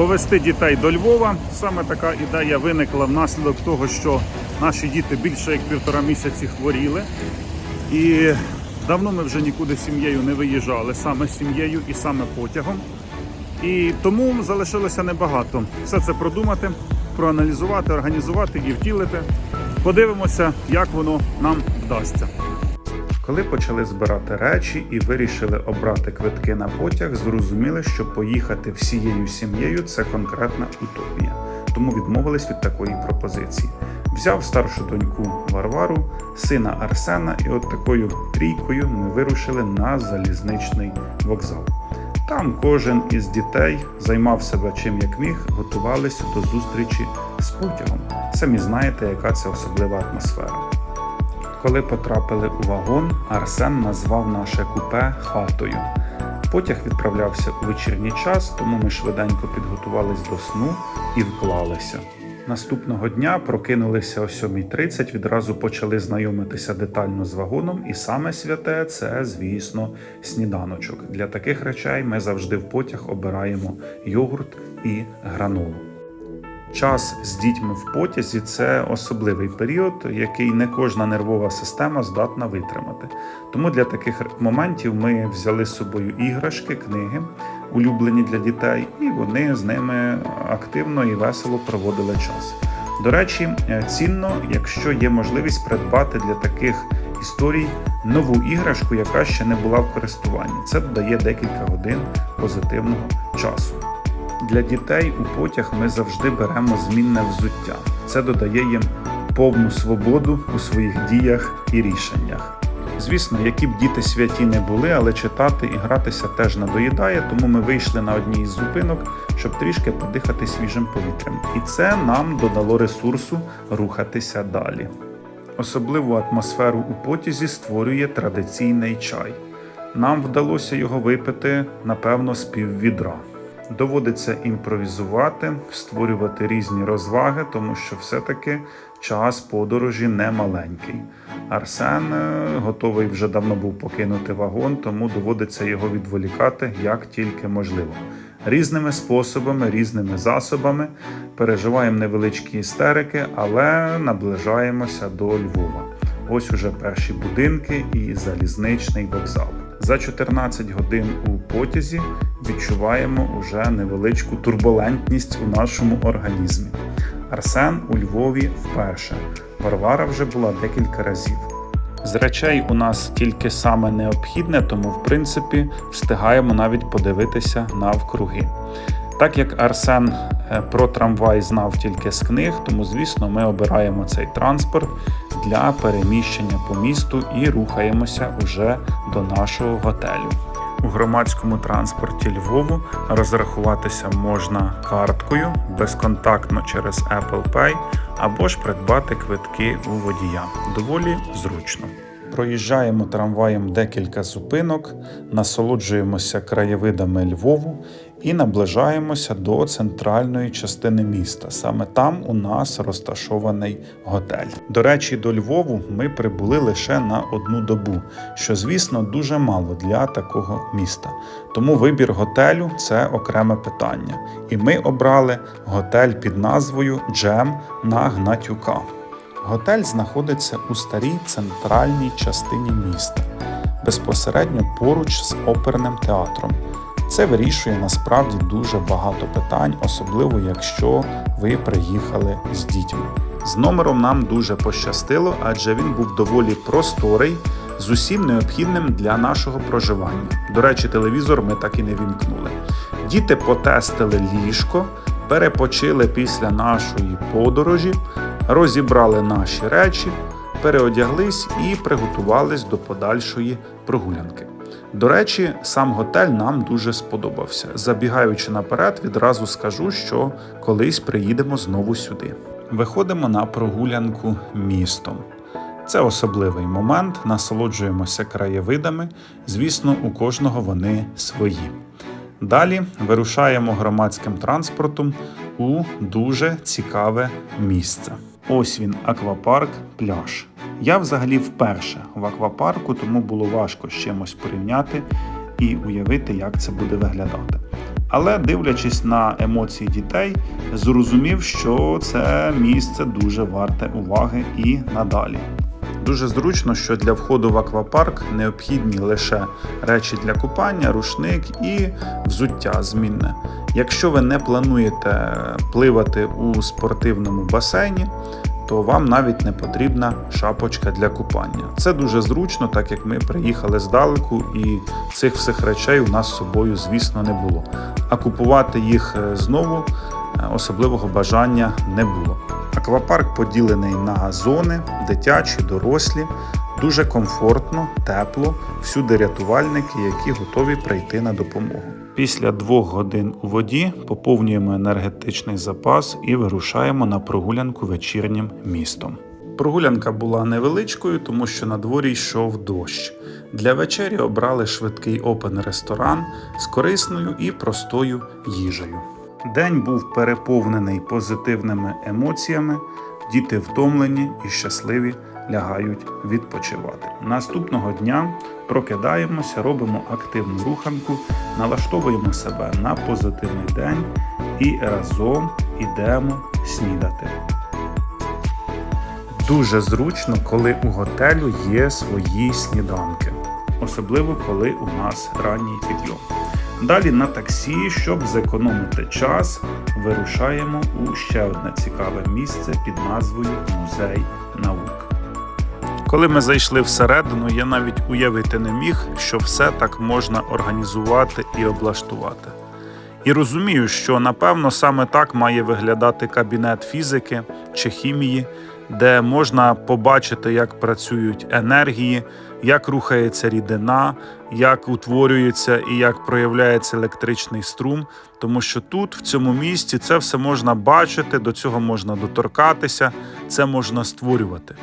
повести дітей до Львова. Саме така ідея виникла внаслідок того, що наші діти більше як півтора місяці хворіли. І давно ми вже нікуди сім'єю не виїжджали, саме сім'єю і саме потягом. І тому залишилося небагато. Все це продумати, проаналізувати, організувати і втілити. Подивимося, як воно нам вдасться. Коли почали збирати речі і вирішили обрати квитки на потяг, зрозуміли, що поїхати всією сім'єю це конкретна утопія. Тому відмовились від такої пропозиції. Взяв старшу доньку Варвару, сина Арсена, і от такою трійкою ми вирушили на залізничний вокзал. Там кожен із дітей займав себе чим як міг, готувалися до зустрічі з потягом. Самі знаєте, яка це особлива атмосфера. Коли потрапили у вагон, Арсен назвав наше купе хатою. Потяг відправлявся у вечірній час, тому ми швиденько підготувались до сну і вклалися. Наступного дня прокинулися о 7.30, відразу почали знайомитися детально з вагоном, і саме святе це, звісно, сніданочок. Для таких речей ми завжди в потяг обираємо йогурт і гранолу. Час з дітьми в потязі це особливий період, який не кожна нервова система здатна витримати. Тому для таких моментів ми взяли з собою іграшки, книги, улюблені для дітей, і вони з ними активно і весело проводили час. До речі, цінно, якщо є можливість придбати для таких історій нову іграшку, яка ще не була в користуванні. Це додає декілька годин позитивного часу. Для дітей у потяг ми завжди беремо змінне взуття. Це додає їм повну свободу у своїх діях і рішеннях. Звісно, які б діти святі не були, але читати і гратися теж надоїдає, тому ми вийшли на одній із зупинок, щоб трішки подихати свіжим повітрям. І це нам додало ресурсу рухатися далі. Особливу атмосферу у потязі створює традиційний чай. Нам вдалося його випити, напевно, з піввідра. Доводиться імпровізувати, створювати різні розваги, тому що все-таки час подорожі не маленький. Арсен е, готовий вже давно був покинути вагон, тому доводиться його відволікати як тільки можливо. Різними способами, різними засобами переживаємо невеличкі істерики, але наближаємося до Львова. Ось уже перші будинки і залізничний вокзал. За 14 годин у потязі відчуваємо уже невеличку турбулентність у нашому організмі. Арсен у Львові вперше. Варвара вже була декілька разів. З речей у нас тільки саме необхідне, тому в принципі встигаємо навіть подивитися навкруги. Так як Арсен про трамвай знав тільки з книг, тому звісно ми обираємо цей транспорт для переміщення по місту і рухаємося уже до нашого готелю. У громадському транспорті Львову розрахуватися можна карткою безконтактно через Apple Pay або ж придбати квитки у водія. Доволі зручно. Проїжджаємо трамваєм декілька зупинок, насолоджуємося краєвидами Львову і наближаємося до центральної частини міста. Саме там у нас розташований готель. До речі, до Львову ми прибули лише на одну добу, що, звісно, дуже мало для такого міста. Тому вибір готелю це окреме питання. І ми обрали готель під назвою Джем на Гнатюка. Готель знаходиться у старій центральній частині міста, безпосередньо поруч з оперним театром. Це вирішує насправді дуже багато питань, особливо якщо ви приїхали з дітьми. З номером нам дуже пощастило, адже він був доволі просторий, з усім необхідним для нашого проживання. До речі, телевізор ми так і не вімкнули. Діти потестили ліжко, перепочили після нашої подорожі, розібрали наші речі, переодяглись і приготувались до подальшої прогулянки. До речі, сам готель нам дуже сподобався. Забігаючи наперед, відразу скажу, що колись приїдемо знову сюди. Виходимо на прогулянку містом. Це особливий момент, насолоджуємося краєвидами. Звісно, у кожного вони свої. Далі вирушаємо громадським транспортом у дуже цікаве місце. Ось він, аквапарк, пляж. Я взагалі вперше в аквапарку, тому було важко з чимось порівняти і уявити, як це буде виглядати. Але дивлячись на емоції дітей, зрозумів, що це місце дуже варте уваги і надалі. Дуже зручно, що для входу в аквапарк необхідні лише речі для купання, рушник і взуття змінне. Якщо ви не плануєте пливати у спортивному басейні, то вам навіть не потрібна шапочка для купання. Це дуже зручно, так як ми приїхали здалеку, і цих всіх речей у нас з собою, звісно, не було. А купувати їх е, знову особливого бажання не було. Аквапарк поділений на зони, дитячі, дорослі. Дуже комфортно, тепло, всюди рятувальники, які готові прийти на допомогу. Після двох годин у воді поповнюємо енергетичний запас і вирушаємо на прогулянку вечірнім містом. Прогулянка була невеличкою, тому що на дворі йшов дощ. Для вечері обрали швидкий опен-ресторан з корисною і простою їжею. День був переповнений позитивними емоціями, діти втомлені і щасливі лягають відпочивати. Наступного дня прокидаємося, робимо активну руханку, налаштовуємо себе на позитивний день і разом ідемо снідати. Дуже зручно, коли у готелю є свої сніданки, особливо коли у нас ранній підйом. Далі на таксі, щоб зекономити час, вирушаємо у ще одне цікаве місце під назвою Музей наук. Коли ми зайшли всередину, я навіть уявити не міг, що все так можна організувати і облаштувати. І розумію, що напевно саме так має виглядати кабінет фізики чи хімії, де можна побачити, як працюють енергії, як рухається рідина, як утворюється і як проявляється електричний струм. Тому що тут, в цьому місці, це все можна бачити, до цього можна доторкатися, це можна створювати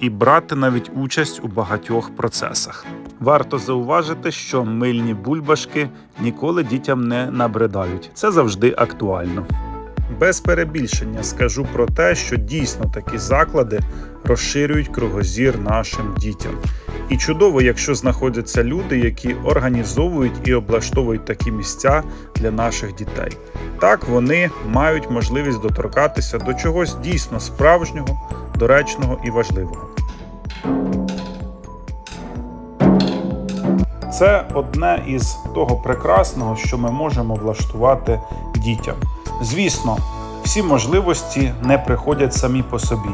і брати навіть участь у багатьох процесах. Варто зауважити, що мильні бульбашки ніколи дітям не набридають. Це завжди актуально. Без перебільшення скажу про те, що дійсно такі заклади розширюють кругозір нашим дітям. І чудово, якщо знаходяться люди, які організовують і облаштовують такі місця для наших дітей. Так вони мають можливість доторкатися до чогось дійсно справжнього, доречного і важливого. Це одне із того прекрасного, що ми можемо влаштувати дітям. Звісно, всі можливості не приходять самі по собі,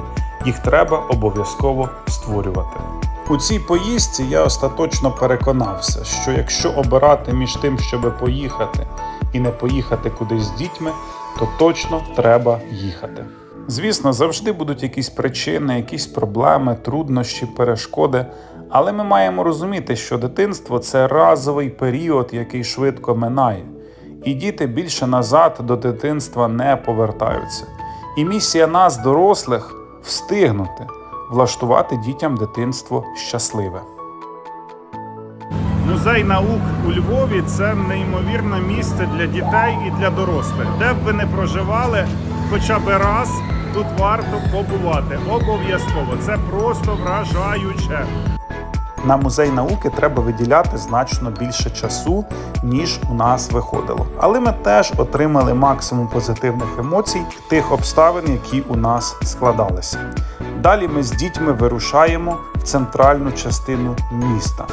їх треба обов'язково створювати. У цій поїздці я остаточно переконався, що якщо обирати між тим, щоб поїхати і не поїхати кудись з дітьми, то точно треба їхати. Звісно, завжди будуть якісь причини, якісь проблеми, труднощі, перешкоди. Але ми маємо розуміти, що дитинство це разовий період, який швидко минає, і діти більше назад до дитинства не повертаються. І місія нас, дорослих, встигнути влаштувати дітям дитинство щасливе. Музей наук у Львові це неймовірне місце для дітей і для дорослих. Де б ви не проживали, хоча б раз тут варто побувати. Обов'язково це просто вражаюче. На музей науки треба виділяти значно більше часу, ніж у нас виходило. Але ми теж отримали максимум позитивних емоцій тих обставин, які у нас складалися. Далі ми з дітьми вирушаємо в центральну частину міста.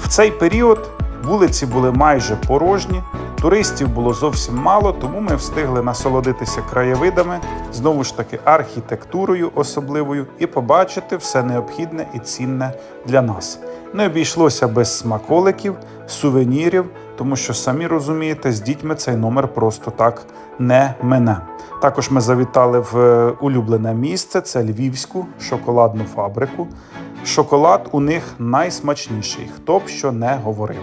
В цей період вулиці були майже порожні, туристів було зовсім мало, тому ми встигли насолодитися краєвидами, знову ж таки архітектурою особливою і побачити все необхідне і цінне для нас. Не обійшлося без смаколиків, сувенірів, тому що самі розумієте, з дітьми цей номер просто так не мене. Також ми завітали в е, улюблене місце це львівську шоколадну фабрику. Шоколад у них найсмачніший, хто б що не говорив.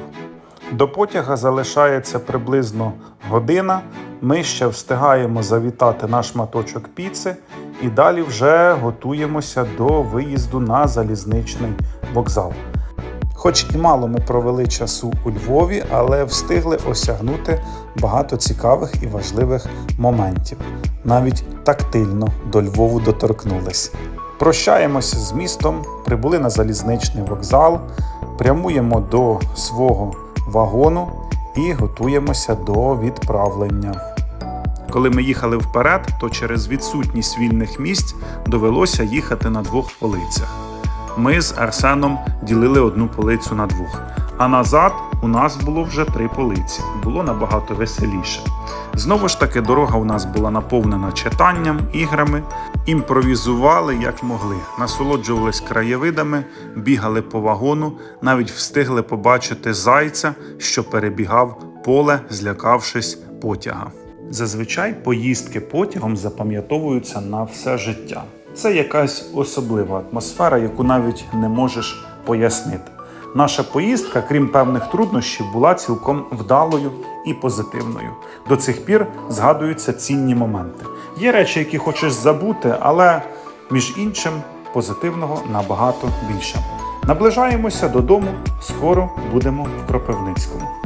До потяга залишається приблизно година. Ми ще встигаємо завітати на шматочок піци і далі вже готуємося до виїзду на залізничний вокзал. Хоч і мало ми провели часу у Львові, але встигли осягнути багато цікавих і важливих моментів. Навіть тактильно до Львову доторкнулись. Прощаємося з містом, прибули на залізничний вокзал, прямуємо до свого вагону і готуємося до відправлення. Коли ми їхали вперед, то через відсутність вільних місць довелося їхати на двох полицях. Ми з Арсеном ділили одну полицю на двох, а назад у нас було вже три полиці. Було набагато веселіше. Знову ж таки, дорога у нас була наповнена читанням, іграми, імпровізували як могли, насолоджувались краєвидами, бігали по вагону, навіть встигли побачити зайця, що перебігав поле, злякавшись потяга. Зазвичай поїздки потягом запам'ятовуються на все життя. Це якась особлива атмосфера, яку навіть не можеш пояснити. Наша поїздка, крім певних труднощів, була цілком вдалою і позитивною. До цих пір згадуються цінні моменти. Є речі, які хочеш забути, але між іншим позитивного набагато більше. Наближаємося додому, скоро будемо в Кропивницькому.